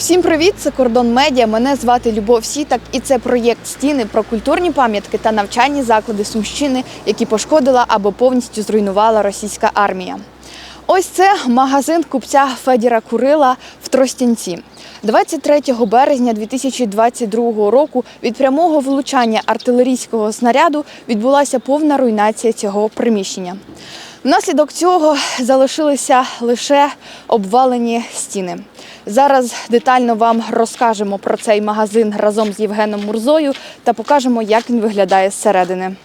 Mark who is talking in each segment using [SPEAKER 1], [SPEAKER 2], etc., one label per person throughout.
[SPEAKER 1] Всім привіт! Це кордон медіа. Мене звати Любов Сітак, і це проєкт стіни про культурні пам'ятки та навчальні заклади Сумщини, які пошкодила або повністю зруйнувала російська армія. Ось це магазин купця Федіра Курила в Тростянці. 23 березня 2022 року від прямого влучання артилерійського снаряду відбулася повна руйнація цього приміщення. Внаслідок цього залишилися лише обвалені стіни. Зараз детально вам розкажемо про цей магазин разом з Євгеном Мурзою та покажемо, як він виглядає зсередини.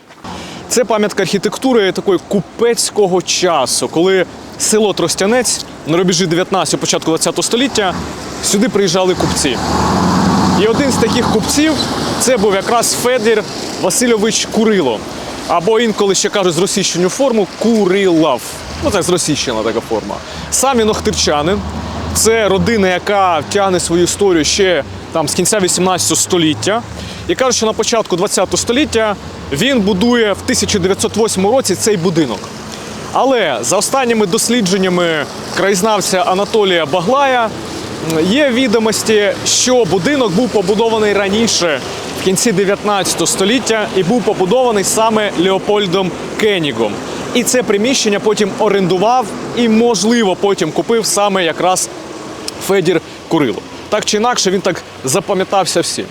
[SPEAKER 2] Це пам'ятка архітектури такої купецького часу, коли село Тростянець на рубежі 19 початку 20 століття сюди приїжджали купці. І один з таких купців це був якраз Федір Васильович Курило. Або інколи ще кажуть з російщенню форму Курилав. Ну так зросійщена така форма. Сам він охтирчанин. Це родина, яка тягне свою історію ще там з кінця 18 століття. І кажуть, що на початку 20 століття він будує в 1908 році цей будинок. Але за останніми дослідженнями краєзнавця Анатолія Баглая є відомості, що будинок був побудований раніше, в кінці 19 століття, і був побудований саме Леопольдом Кенігом. І це приміщення потім орендував і, можливо, потім купив саме якраз Федір Курило. Так чи інакше, він так запам'ятався всім.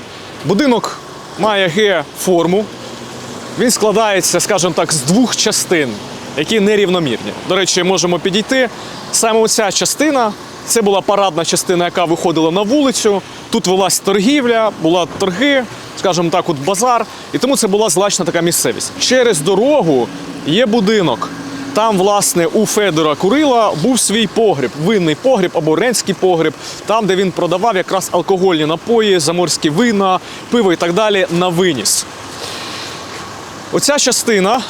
[SPEAKER 2] Будинок має Г-форму, він складається, скажімо так, з двох частин, які нерівномірні. До речі, можемо підійти. Саме оця частина це була парадна частина, яка виходила на вулицю. Тут велась торгівля, була торги, скажімо так, от базар. І тому це була злачна така місцевість. Через дорогу є будинок. Там, власне, у Федора Курила був свій погріб, винний погріб або ренський погріб, там, де він продавав якраз алкогольні напої, заморські вина, пиво і так далі на виніс. Оця частина,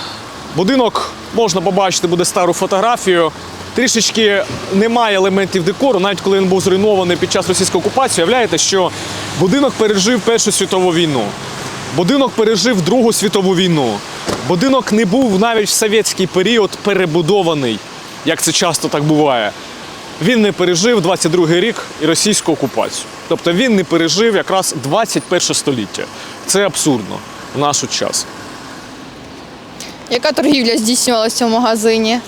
[SPEAKER 2] будинок можна побачити, буде стару фотографію. Трішечки немає елементів декору, навіть коли він був зруйнований під час російської окупації. Уявляєте, що будинок пережив Першу світову війну, будинок пережив Другу світову війну. Будинок не був навіть в совєтський період перебудований, як це часто так буває. Він не пережив 22-й рік і російську окупацію. Тобто він не пережив якраз 21 століття. Це абсурдно в наш час.
[SPEAKER 1] Яка торгівля здійснювалася в магазині?
[SPEAKER 2] Е,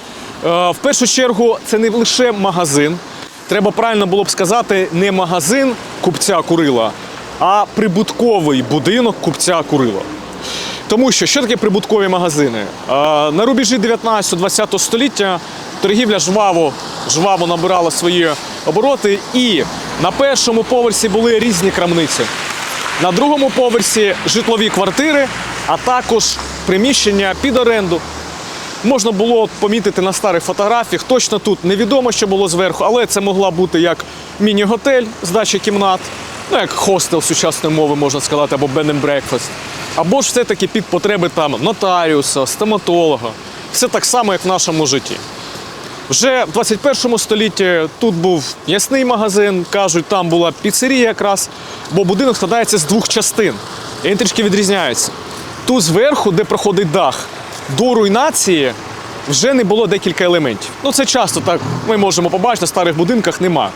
[SPEAKER 2] В першу чергу це не лише магазин. Треба правильно було б сказати, не магазин купця Курила, а прибутковий будинок купця Курила. Тому що що таке прибуткові магазини? На рубежі 19-20 століття торгівля жваво, жваво набирала свої обороти, і на першому поверсі були різні крамниці. На другому поверсі житлові квартири, а також приміщення під оренду. Можна було помітити на старих фотографіях. Точно тут невідомо, що було зверху, але це могла бути як міні-готель з дачі кімнат, ну як хостел сучасної мови, можна сказати, або bed and breakfast. Або ж все-таки під потреби там нотаріуса, стоматолога. Все так само, як в нашому житті. Вже в 21 столітті тут був ясний магазин, кажуть, там була піцерія якраз, бо будинок складається з двох частин. І він трішки відрізняється. Тут зверху, де проходить дах, до руйнації вже не було декілька елементів. Ну це часто так ми можемо побачити, в старих будинках нема.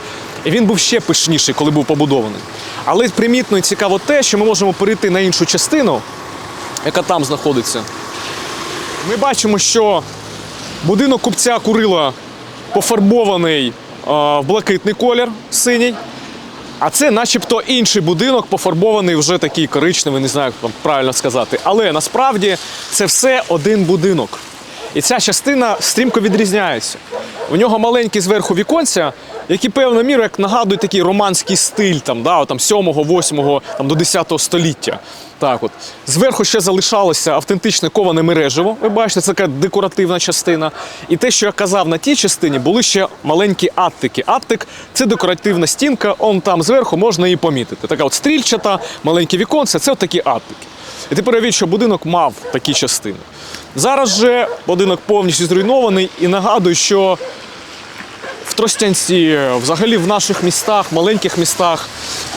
[SPEAKER 2] І він був ще пишніший, коли був побудований. Але примітно і цікаво те, що ми можемо перейти на іншу частину, яка там знаходиться. Ми бачимо, що Будинок купця Курила пофарбований в блакитний колір синій. А це начебто інший будинок, пофарбований вже такий коричневий, не знаю, як правильно сказати. Але насправді це все один будинок. І ця частина стрімко відрізняється. У нього маленькі зверху віконця, які певною мірою як нагадують такий романський стиль там, да, там 7-8 там, до 10-го століття. Так от. Зверху ще залишалося автентичне коване мережево. Ви бачите, це така декоративна частина. І те, що я казав на тій частині, були ще маленькі аттики. Аттик це декоративна стінка, он там зверху можна її помітити. Така от стрільчата, маленькі віконця це от такі аттики. І тепер уявіть, що будинок мав такі частини. Зараз же будинок повністю зруйнований і нагадую, що в Тростянці, взагалі в наших містах, маленьких містах,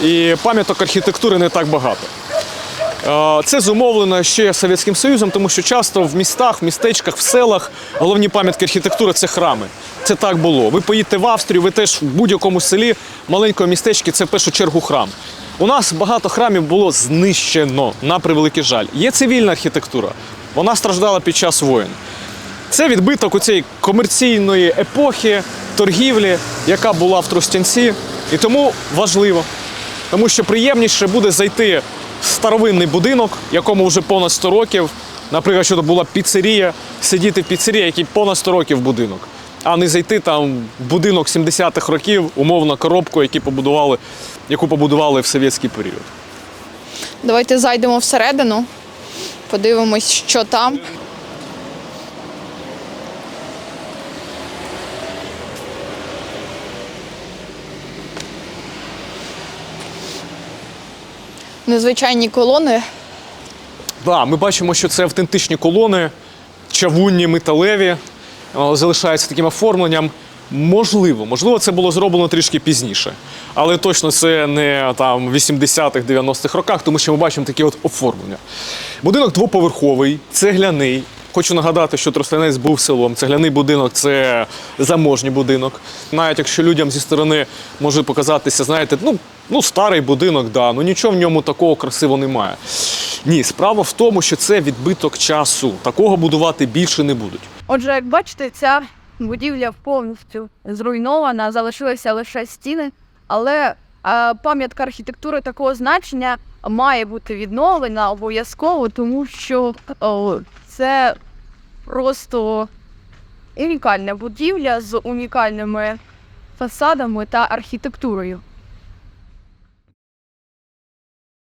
[SPEAKER 2] і пам'яток архітектури не так багато. Е, Це зумовлено ще Совєтським Союзом, тому що часто в містах, в містечках, в селах головні пам'ятки архітектури це храми. Це так було. Ви поїдете в Австрію, ви теж в будь-якому селі, маленькому містечці це в першу чергу храм. У нас багато храмів було знищено на превеликий жаль. Є цивільна архітектура, вона страждала під час воєн. Це відбиток у цієї комерційної епохи, торгівлі, яка була в Тростянці. І тому важливо, тому що приємніше буде зайти старовинний будинок, якому вже понад 100 років. Наприклад, що це була піцерія, сидіти в піцерії, який понад 100 років будинок, а не зайти там в будинок 70-х років, умовно коробку, які побудували, яку побудували в совєтський період.
[SPEAKER 1] Давайте зайдемо всередину, подивимось, що там. Незвичайні колони.
[SPEAKER 2] Да, ми бачимо, що це автентичні колони, чавунні, металеві, залишаються таким оформленням. Можливо, можливо, це було зроблено трішки пізніше. Але точно це не там 80-х, 90-х роках, тому що ми бачимо таке от оформлення. Будинок двоповерховий, цегляний. Хочу нагадати, що Тростянець був селом. Цегляний будинок це заможній будинок. Навіть якщо людям зі сторони може показатися, знаєте, ну, ну старий будинок, да, ну нічого в ньому такого красивого немає. Ні, справа в тому, що це відбиток часу. Такого будувати більше не будуть.
[SPEAKER 3] Отже, як бачите, ця будівля повністю зруйнована, залишилися лише стіни, але пам'ятка архітектури такого значення має бути відновлена обов'язково, тому що це просто унікальна будівля з унікальними фасадами та архітектурою.